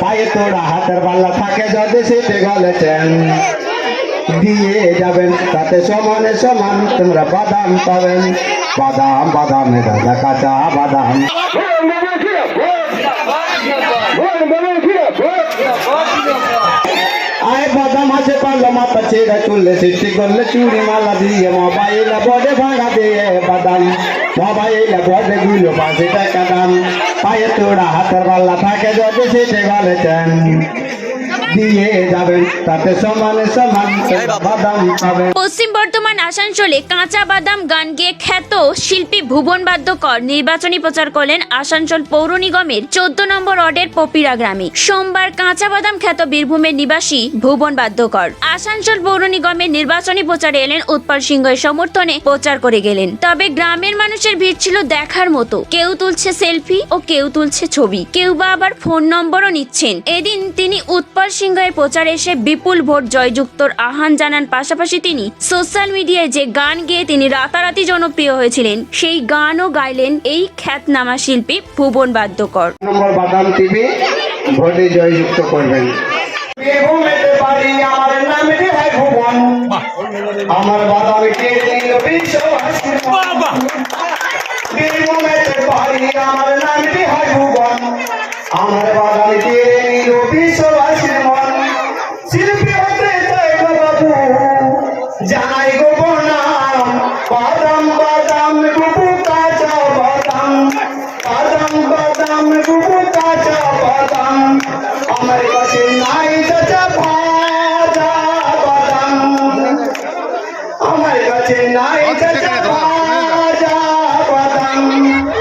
পায়ে তোরা হাতের পাল্লা থাকে যদি সেটি গলেছেন দিয়ে যাবেন, তাতে সমানে সমান তোমরা বাদাম পাবেন। বাদাম, বাদামে দাদা কাঁচা বাদাম আয় বাদাম আছে পারল মাথা ছেড়া চুললে সৃষ্টি করলে চুড়ি মালা দিয়ে মোবাইল বডে ভাঙা দিয়ে বাদাম মোবাইল বডে গুলো পাশে টাকা দাম পায়ে তোরা হাতের পাল্লা থাকে যদি সেটে গলেছেন দিয়ে যাবেন তাতে সমানে সমান বাদাম পাবেন পশ্চিম বর্ধমান আসানসোলে কাঁচা বাদাম গান গেয়ে খ্যাত শিল্পী ভুবন বাদ্যকর নির্বাচনী প্রচার করলেন আসানসোল পৌর নিগমের চোদ্দ নম্বর ওয়ার্ডের পপিরা গ্রামে। সোমবার কাঁচা বাদাম খ্যাত বীরভূমের নিবাসী ভুবন বাদ্যকর আসানসোল পৌর নিগমের নির্বাচনী প্রচারে এলেন উৎপল সিংহের সমর্থনে প্রচার করে গেলেন। তবে গ্রামের মানুষের ভিড় ছিল দেখার মতো। কেউ তুলছে সেলফি ও কেউ তুলছে ছবি। কেউ বা আবার ফোন নম্বরও নিচ্ছেন। এদিন তিনি উৎপল সিংহের প্রচারে এসে বিপুল ভোট জয়যুক্তর আহ্বান জানান পাশাপাশি তিনি। সোশ্যাল মিডিয়ায় যে গান গেয়ে তিনি রাতারাতি জনপ্রিয় হয়েছিলেন সেই গানও গাইলেন এই খ্যাতনামা শিল্পী ভুবন বাদ্যকর। নম্বর বাদাম টিভি ভোটে জয়যুক্ত করবেন। আমার নামটি হয় ভুবন আমার বাদাম কেড়ে নিল বিশ্ববাসীর মন। বীরভূমেতে বাড়ি আমার নামটি হয় ভুবন। আমার আমার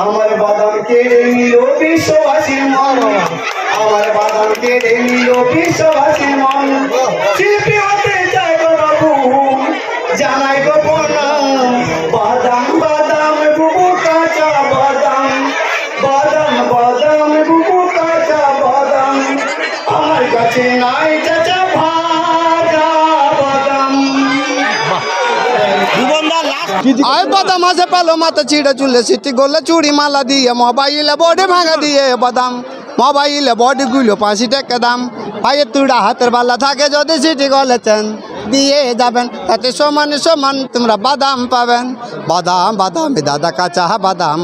আমার বাদাম কেড়ে নিল বিশ্ববাসীর মন। আমার বাদাম কেড়ে নিল বিশ্ববাসীর মন। শিল্পী হতে চাই গো বাবু জানাই গো আয় বাদাম আছে পালো মাথা ছিঁড়ে চুলে সিটি গোলে চুড়ি মালা দিয়ে মোবাইলে বডি ভাঙা দিয়ে বাদাম। মোবাইলে বডি গুলো পাঁচি টাকা দাম। পায়ে তুড়া হাতের বালা থাকে যদি সিটি গলেছেন দিয়ে যাবেন। তাতে সমান সমান তোমরা বাদাম পাবেন। বাদাম বাদাম দাদা কাঁচা বাদাম।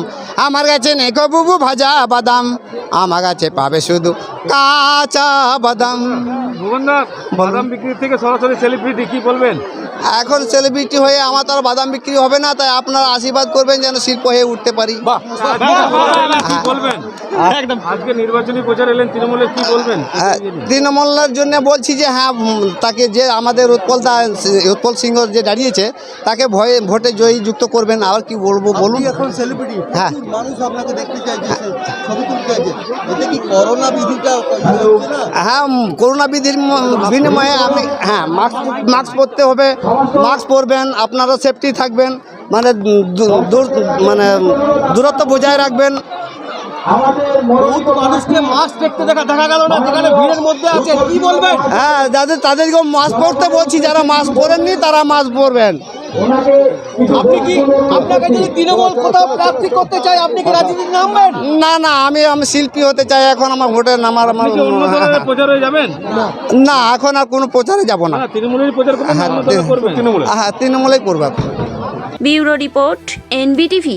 আমার কাছে নেই গো বুবু ভাজা বাদাম। আমার কাছে পাবে শুধু কাঁচা বাদাম। বাদাম বিক্রি থেকে সরাসরি সেলিব্রিটি কি বলবেন? এখন সেলিব্রিটি হয়ে আমার তো আর বাদাম বিক্রি হবে না তাই আপনারা আশীর্বাদ করবেন যেন শিল্প হয়ে উঠতে পারি। কি বলবেন? একদম। আজকে নির্বাচনী প্রচার তৃণমূলের বলবেন? হ্যাঁ, তৃণমূলের জন্য বলছি যে হ্যাঁ তাকে যে আমাদের উৎপল দা উৎপল সিংহ যে দাঁড়িয়েছে তাকে ভয়ে ভোটে জয়ী যুক্ত করবেন আর কি বলব বলুন। এখন সেলিব্রিটি হ্যাঁ। মানুষ আপনাকে দেখতে চাইছে ছবি তুলতে চাইছে। এতে কি করোনা বিধিটা হচ্ছে না? হ্যাঁ করোনা বিধির বিনিময়ে আমি হ্যাঁ মাস্ক মাস্ক পরতে হবে মাস্ক পরবেন আপনারা সেফটি থাকবেন মানে মানে দূরত্ব বজায় রাখবেন। হ্যাঁ যাদের তাদেরকে মাস্ক পরতে বলছি যারা মাস্ক পরেননি তারা মাস্ক পরবেন। আপনি কি আপনাকে যদি তৃণমূল কোথাও প্রার্থী করতে চাই আপনি কি রাজনীতি নামবেন না না আমি আমি শিল্পী হতে চাই এখন আমার ভোটের নামার আমার আপনি প্রচারে যাবেন? না। এখন আর কোনো প্রচারে যাব না। তৃণমূলের প্রচার হ্যাঁ, হ্যাঁ তৃণমূলেই করব। Bureau report NBTV.